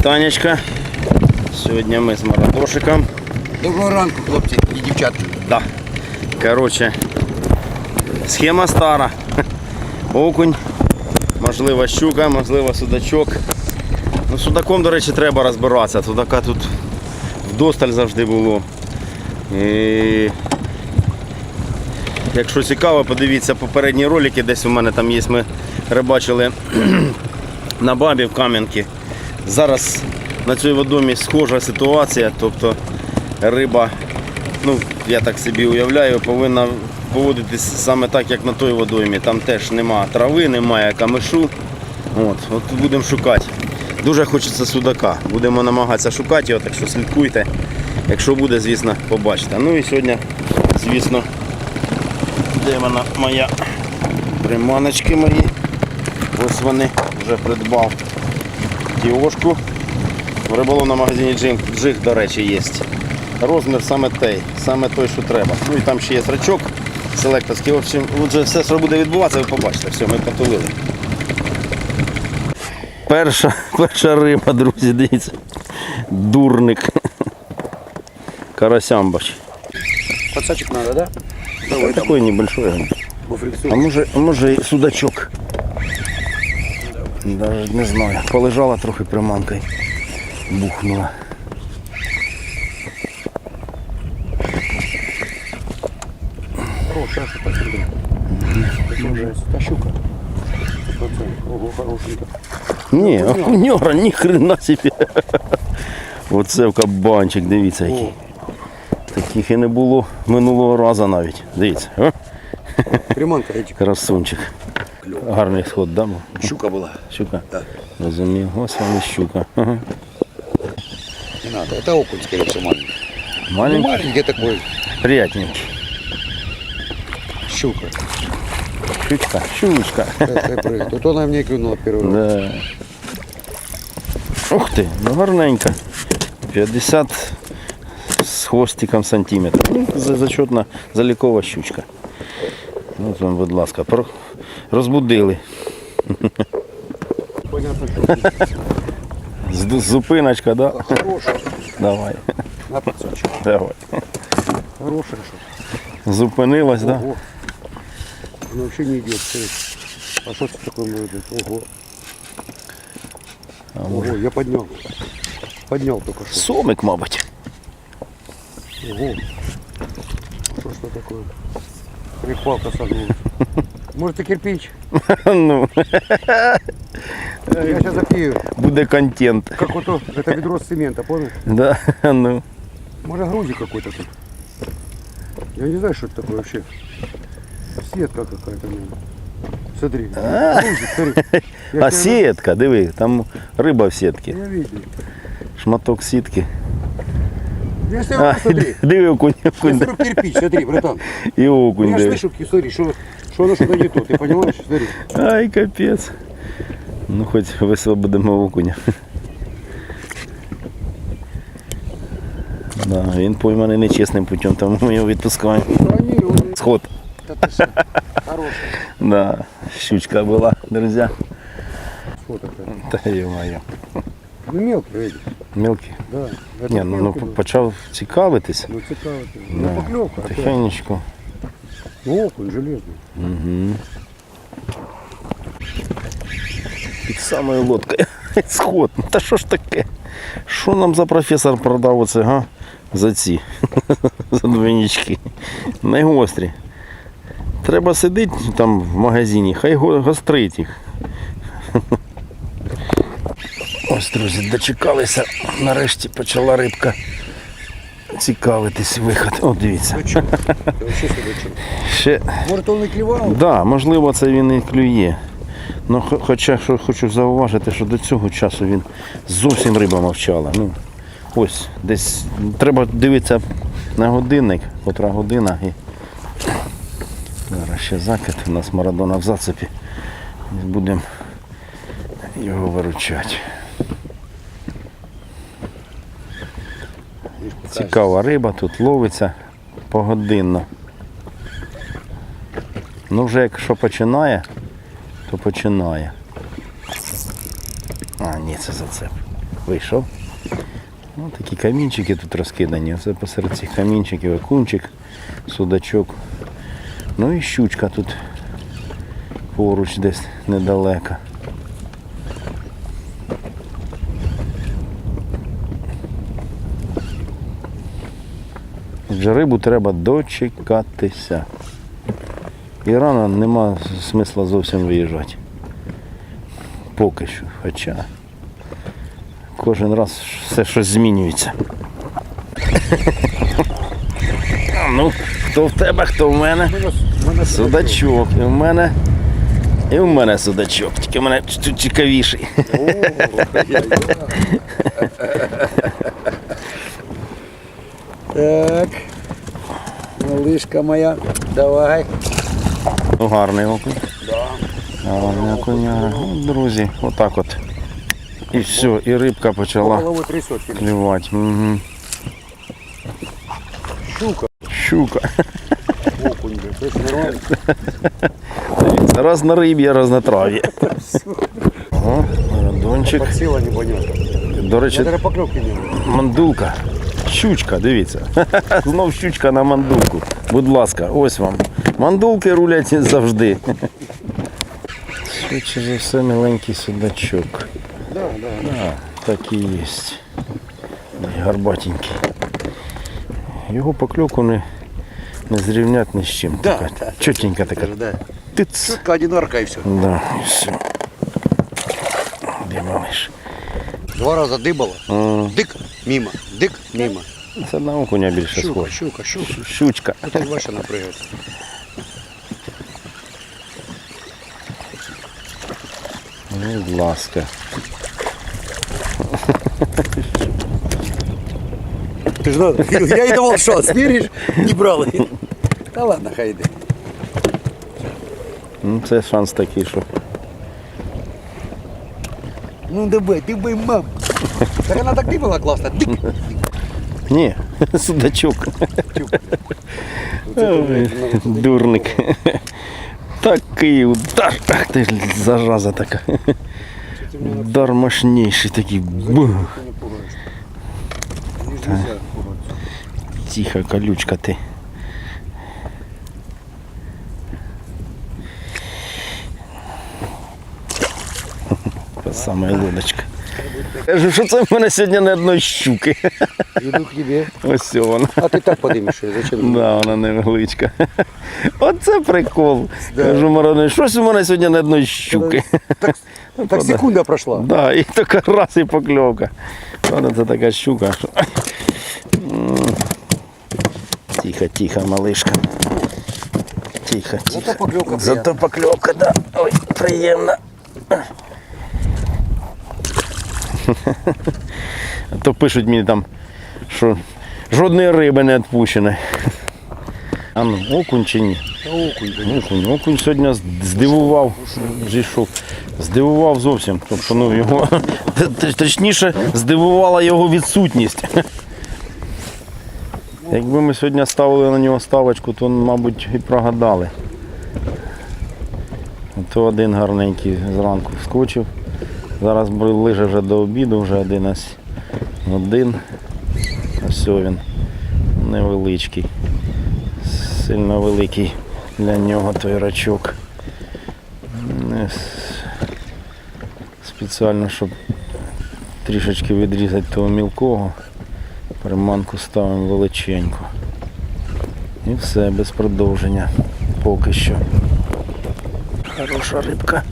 Вітанечка. Сьогодні ми з Марадошиком. Доброго ранку, хлопці і дівчатки. Да. Коротше, схема стара. Окунь, можливо щука, можливо судачок. Ну, судаком, до речі, треба розбиратися. Судака тут вдосталь завжди було. І... Якщо цікаво, подивіться попередні ролики, десь у мене там є, ми рибачили на бабі в Кам'янки. Зараз на цій водомі схожа ситуація, тобто риба, ну я так собі уявляю, повинна поводитись саме так, як на той водоймі. Там теж нема трави, немає камишу. От, от будемо шукати. Дуже хочеться судака. Будемо намагатися шукати його, так що слідкуйте. Якщо буде, звісно, побачите. Ну і сьогодні, звісно, де вона моя приманочки мої. Ось вони вже придбав діошку. В риболовному магазині Джим Джиг, до речі, є. Розмір саме той, саме той, що треба. Ну і там ще є рачок селекторський. В общем, отже, все, що буде відбуватися, ви побачите. Все, ми потулили. Перша, перша риба, друзі, дивіться. Дурник. Карасямбач. Подсачек надо, да? Ой, такой небольшой. А може, може і судачок. Даже не знаю. Полежала трохи приманкою. Бухнула. Хорошая что-то сюда. Та щука. Ого, хорошенька. Ні, окуньора, ні хрена собі. Оце в кабанчик, дивіться який. Таких і не було минулого разу навіть. Дивіться? Приманка эти красунчик. Гарний сход, да? був? Щука была. Щука. Да. Розумію. Ось вам і щука. Ага. Не надо. Это окунь, скорее всего, маленький. Ну, Маленький, маленький такой. приятненький. Щука. Щучка, щучка. Хай прыгает. Вот она мне клюнула первый раз. Да. Ух ти, ну гарненька. 50 з хвостиком сантиметрів. Ну, за- зачетна залікова щучка. От вам, будь ласка, про... розбудили. Зупиночка, да? хорошая. Давай, На подсачек. давай. Хорошая что. Зупинилась, да? Ого. Она вообще не идет. А что это такое быть? Ого. Ого, я поднял. Поднял только что. Сомик, мабуть. Ого. Что что такое? Прихвалка согнулась. Может и кирпич? Ну, Я сейчас запью. буде контент. Как вот то, это ведро с цемента, понял? Да, ну. Может грузик какой-то тут. Я не знаю, что это такое вообще. Сетка какая-то, наверное. Смотри. Грузик, смотри. Я А тебе- сітка, диви, там риба в сітці. Я видел. Шматок сітки. Я А, смотрю, смотри. диви окунь, Я окунь. смотрю кирпич, смотри, братан. І Ну, окунь, я ж диви. слышу, смотри, что, что оно что-то не то, ты понимаешь? Смотри. Ай, капець. Ну хоч висвободимо окуня. Да, він пойманий нечесним путем, тому ми його відпускаємо. Да не, он, Сход. да ты что, хороший. Да, щучка була, друзі. Вот это. Та йо-моє. Ну мелкий, видишь. Мілкий. Да. Это Ні, ну, ну мелкий был. почав цікавитись. Ну цікаво. ти. Да. Ну поклевка. опять. Тихенечко. Окунь железный. Угу. Під самою лодкою. Сход. Та що ж таке? Що нам за професор продав оце? За ці. за двойнички. Найгострі. Треба сидіти там в магазині, хай го- гострить їх. Ось, друзі, дочекалися. Нарешті почала рибка цікавитись виход. О, дивіться. Ще Может он и? Да, можливо, це він і клює. Ну, хоча що хочу зауважити, що до цього часу він зовсім риба мовчала. Ну, ось, десь треба дивитися на годинник, котра година. І... Зараз ще закид, у нас Марадона в зацепі. Будемо його виручати. Цікава риба, тут ловиться погодинно. Ну вже якщо починає, то починає. А, ні, це зацеп. вийшов. Ну, такі камінчики тут розкидані. Це посеред цих камінчиків окунчик, судачок. Ну і щучка тут поруч десь недалеко. Вже рибу треба дочекатися. І рано нема смисла зовсім виїжджати. Поки що. Хоча кожен раз все щось змінюється. Ну, хто в тебе, хто в мене? Судачок. І в мене. І в мене судачок. Тільки в мене цікавіший. Так. Малышка моя, давай. Ну, гарний окунь. Гарний окуняра. Ну, друзі, отак от. І все, і рибка почала Голову трясет. клювати. Угу. Щука. Щука. Окунь, блядь. Это нормально. Раз на рибі, раз на траві. Ого, радончик. Подсела непонятно. До речі, Я даже поклевки не было. мандулка. Щучка, дивіться. Знов щучка на мандулку. Будь ласка, ось вам. Мандулки рулять завжди. Швидше за все миленький судачок. Да, да. А, так і є. Гарбатенький. Його покльовку не, не зрівнять ні з чим. Да, така, да. чотенька така. Да. Тиц. Чутка одинарка и все. Да, і все. Де малиш? Два раза дыбала. М, Дык, мимо. Дык, мимо. Це на окуня більше Щука, схоже. щука, щука. Щучка. А тут Ваша напрягается. Будь ласка. Ты же я ей давал шанс, веришь? Не брал. Да ладно, хайди. Ну, це шанс такий, що. Ну давай, дыбай, мам. Так она так дыбала классно. Дык. Ні, судачок. Дурник. Такий удар. Ах ти ж зараза така. Удар мощніший такий. Бух. Тихо, колючка ти. Та сама лодочка. Кажу, що це в мене сьогодні не одної щуки. К тебе. Ось вона. А ты так её, зачем? Да, вона невеличка. Оце прикол. Кажу, Мароне, щось у мене сьогодні не одної щуки. Так, так секунда прошла. Да, і така раз і покльовка. Вона це така щука. Що... Тихо, тихо, малишка. Тихо, тихо. Зато поклевка Зато покльовка, да. Ой, приємно. То пишуть мені там, що жодної риби не відпущено. А ну, окунь чи ні? Окунь. Окунь, окунь сьогодні здивував, зійшов. Здивував зовсім. Тобто, ну, його, точніше, здивувала його відсутність. Якби ми сьогодні ставили на нього ставочку, то, мабуть, і прогадали. То один гарненький зранку вскочив. Зараз бо- лиже вже до обіду, вже 11 годин. Ось він невеличкий сильно великий для нього той рачок. Спеціально, щоб трішечки відрізати того мілкого, приманку ставимо величеньку. І все, без продовження. Поки що. Хороша рибка.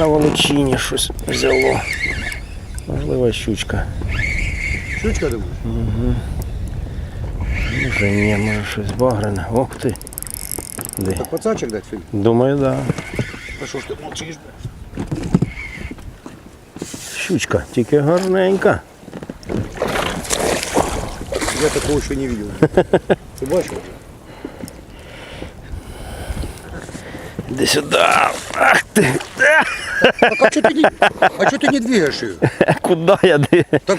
На волочині щось взяло. Можливо, щучка. Щучка, думаешь? Може ні, може щось багрене. Ох ти. Де? Так пацанчик дать сегодня? Думаю, так. Да. А что ж ты молчишь? Щучка, тільки гарненька. Я такого еще не видел. Ты бачил? Іди сюди. Ах ти. Так а что ты не, а что ты не двигаешь ее? Куди я де? Так,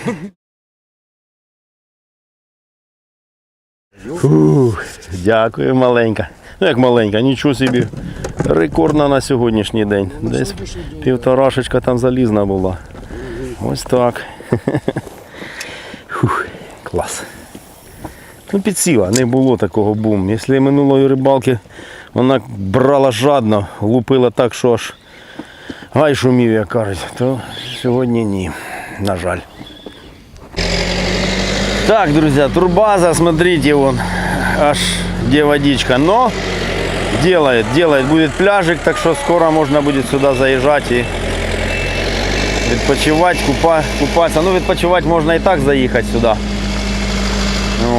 ну, Фух, дякую, маленька. Ну як маленька, нічого собі. Рекордна на сьогоднішній день. Десь півторашечка там залізна була. Ось так. Фух, клас. Ну, підсіла, не було такого бум. Якщо минулої рибалки вона брала жадно, лупила так, що аж гай шумів, як кажуть, то сьогодні ні, на жаль. Так, друзья, турбаза, смотрите, вон, аж где водичка. Но делает, делает, будет пляжик, так что скоро можно будет сюда заезжать и відпочивати, купа, купатися. Ну, відпочивати можна і так заїхати сюди.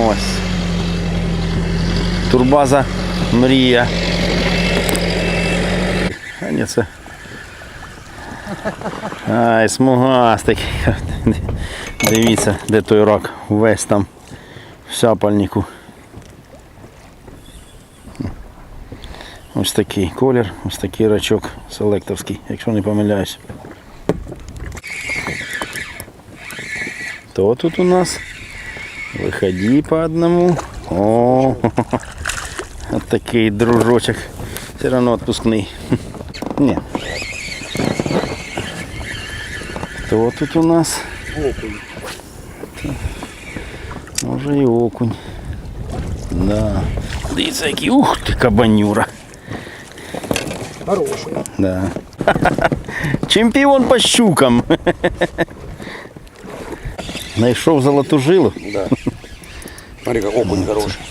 Ось. Турбаза мрія. А ні, це. Ай, смугастик. Дивіться, де той рак. Весь там в сяпальнику. Ось такий колір, ось такий рачок селекторський, якщо не помиляюсь. То тут у нас? Выходи по одному. О, вот такий дружочек. Все равно отпускний. Не. Хто тут у нас? Окунь. Може і окунь. Да. Дивіться, який ух ти кабанюра. Хороший. Да. Чемпіон по щукам. Знайшов золоту жилу. Да. Смотри, как окунь хороший.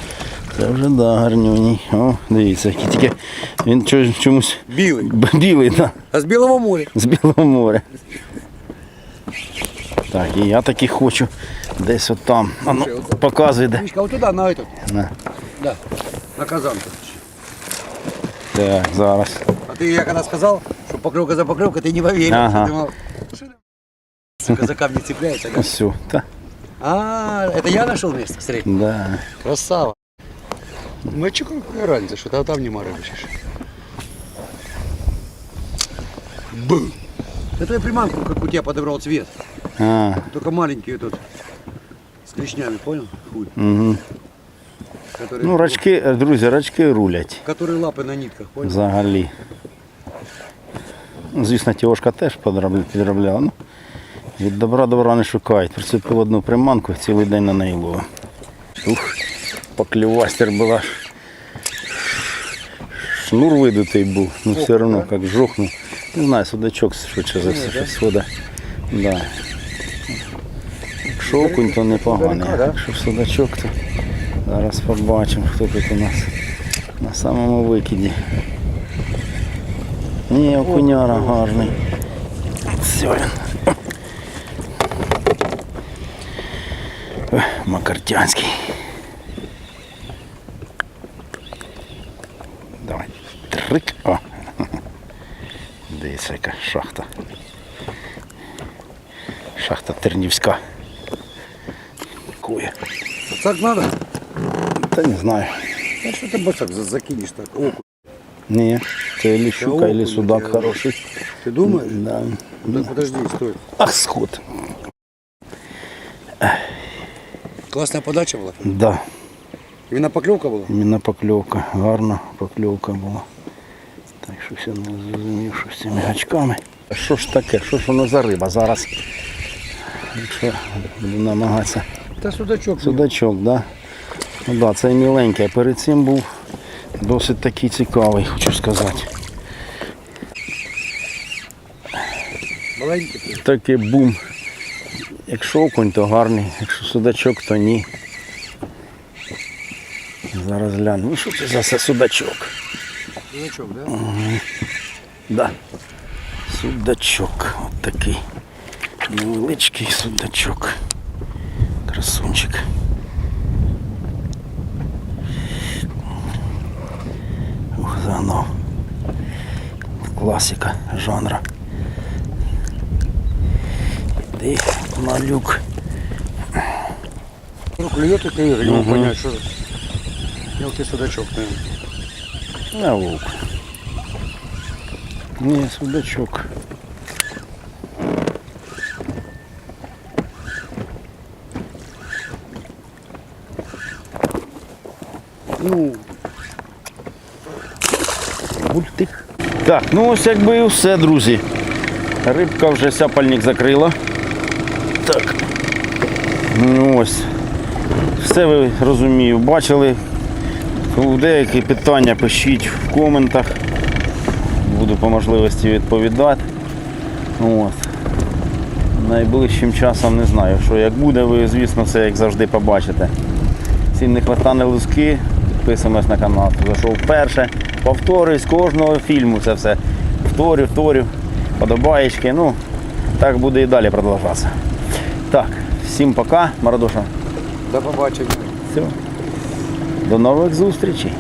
Це вже да, гарнюній. О, дивіться, який тільки він чо- чомусь Белый. б- білий, да, А с Белого моря. з Білого моря. Так, і я таки хочу десь от там. А ну, показуй де. Мишка, вот туда, на этот. На. Да. На казан. Так, зараз. А ты, я когда сказал, что поклевка за поклевкой, ты не поверил. Ага. Ты думал, это? Сука, за камни цепляется. да? Все. Та, А, это я нашел место, смотри. да. Красава. Ну, а чё, какая разница, что ты там не рыбачишь? Бу! Это я приманку, как у тебя подобрал цвет. А, Только маленькие тут. С клешнями, понял? Хуй. угу. Которые, Ну, рачки, е, друзі, рачки рулять. которые лапы на нитках, понял? Взагалі. Ну, Звісно, тіошка теж подрабля- підробляла. Ну, від добра добра не шукають. Прицепив одну приманку, цілий день на неї ловив. Ух, поклівастер була. Шнур видутий був, ну все одно як жохнув. Не знаю, судачок швидше за все, щось вода. Да. Якщо окунь, то непоганий. Якщо судачок, то зараз побачимо, хто тут у нас на самому викиді. Ні, окуняра гарний. Все він. Макартянський. Давай. Трик. О. Дивіться, яка шахта. Шахта Тернівська. Кує. Так надо? Та не знаю. А что ты босак за- закинешь так? Окунь. Ні, це или щука, окунь, или судак я- хороший. Ты думаешь? Да. Да подожди, стой. Ах, сход. Классная подача была. Да. Именно поклевка была? Іменно покльовка, гарна покльовка була. Так що не зрозумів, що з цими гачками. А Що ж таке? Що ж воно за риба? Зараз якщо буду намагатися. Да судачок. Судачок, да? Ну да, це міленький. А перед цим був досить такий цікавий, хочу сказати. Маленький. Такий бум. Якщо окунь, то гарний, якщо судачок, то ні. Зараз гляну. Ну що це за судачок? Судачок, да? Да. Судачок. От такий. Невеличкий судачок. Красунчик. Ух, загнав. Класика жанра. Ти малюк. Ну, клюет это Игорь, не могу понять, что мелкий судачок, наверное. А вовк. Ні, судачок. Ну, Мультик. Так, ну ось якби і все, друзі. Рибка вже сяпальник закрила. Так. Ну ось. Все ви розумію, бачили. У деякі питання пишіть в коментах. Буду по можливості відповідати. От. Найближчим часом не знаю, що як буде, ви, звісно, все як завжди побачите. Всім не хватане луски, підписуємось на канал. Зайшов вперше. Повторюю з кожного фільму це все. Вторю, вторю, подобаєчки. Ну, так буде і далі продовжуватися. Так, всім пока, Марадоша. До побачення. Все. До нових зустрічей.